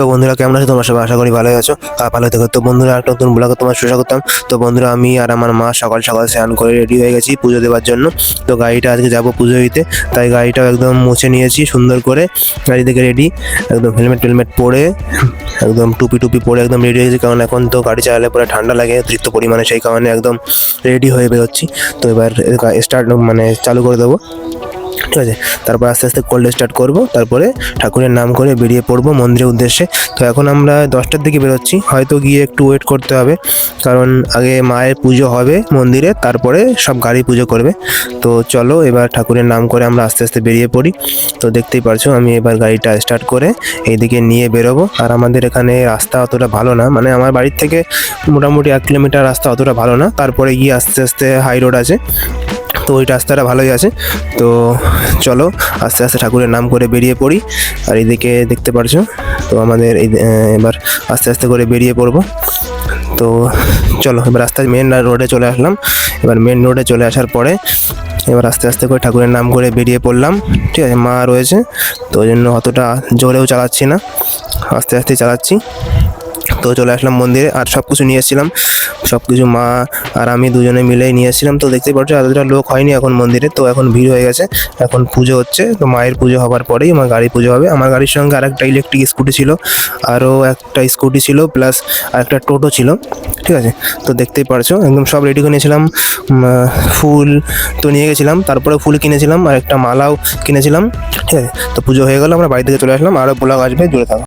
তো বন্ধুরা, কেমন আছো? তোমার সবাই আশা করি ভালোই আছো। ভালো থেকো। তো বন্ধুরা, একটা নতুন ব্লগে তোমার সুস্বাগতম। তো বন্ধুরা, আমি আর আমার মা সকাল সকাল স্নান করে রেডি হয়ে গেছি পুজো দেওয়ার জন্য। তো গাড়িটা আজকে যাব পুজো দিতে। তাই গাড়িটাও একদম মুছে নিয়েছি সুন্দর করে। গাড়ি থেকে রেডি একদম হেলমেট টেলমেট পরে, একদম টুপি টুপি পরে একদম রেডি হয়েছি কারণ এখন তো গাড়ি চালালে পরে ঠান্ডা লাগে, অতিরিক্ত পরিমাণে, সেই কারণে একদম রেডি হয়ে বেরোচ্ছি। তো এবার স্টার্ট মানে চালু করে দেবো। ঠিক আছে? তারপর আস্তে আস্তে কোল্ড স্টার্ট করব, তারপরে ঠাকুরের নাম করে বেরিয়ে পড়ব মন্দিরের উদ্দেশ্যে। তো এখন আমরা দশটার দিকে বেরোচ্ছি, হয়তো গিয়ে একটু ওয়েট করতে হবে, কারণ আগে মায়ের পুজো হবে মন্দিরে, তারপরে সব গাড়ি পুজো করবে। তো চলো এবার ঠাকুরের নাম করে আমরা আস্তে আস্তে বেরিয়ে পড়ি। তো দেখতেই পারছ, আমি এবার গাড়িটা স্টার্ট করে এইদিকে নিয়ে বেরোবো। আর আমাদের এখানে রাস্তা অতটা ভালো না মানে আমার বাড়ির থেকে মোটামুটি এক কিলোমিটার রাস্তা অতটা ভালো না, তারপরে গিয়ে আস্তে আস্তে হাই রোড আছে। তো ওই রাস্তাটা ভালোই আছে। তো চলো আস্তে আস্তে ঠাকুরের নাম করে বেরিয়ে পড়ি। আর এইদিকে দেখতে পারছ, তো আমাদের এবার আস্তে আস্তে করে বেরিয়ে পড়ব। তো চলো, এবার রাস্তায় মেন রোডে চলে আসলাম। এবার মেন রোডে চলে আসার পরে এবার আস্তে আস্তে করে ঠাকুরের নাম করে বেরিয়ে পড়লাম। ঠিক আছে, মা রয়েছে, তো ওই জন্য অতটা জোরেও চালাচ্ছি না। আস্তে আস্তে চালাচ্ছি। তো চলে আসলাম মন্দিরে, আর সব কিছু নিয়ে এসেছিলাম। সব কিছু মা আর আমি দুজনে মিলেই নিয়ে এসেছিলাম। তো দেখতেই পাচ্ছ, এতটা লোক হয়নি এখন মন্দিরে, তো এখন ভিড় হয়ে গেছে। এখন পুজো হচ্ছে, তো মায়ের পুজো হবার পরেই আমার গাড়ি পুজো হবে। আমার গাড়ির সঙ্গে আর একটা ইলেকট্রিক স্কুটি ছিল, আরও একটা স্কুটি ছিল প্লাস আর একটা টোটো ছিল, ঠিক আছে? তো দেখতেই পারছ একদম সব রেডি করে নিয়েছিলাম। ফুল তো নিয়ে গেছিলাম, তারপরে ফুল কিনেছিলাম, আর একটা মালাও কিনেছিলাম, ঠিক আছে? তো পুজো হয়ে গেল, আমরা বাড়ি থেকে চলে আসলাম, আরও ব্লগ আসবে, জুড়ে থাকো।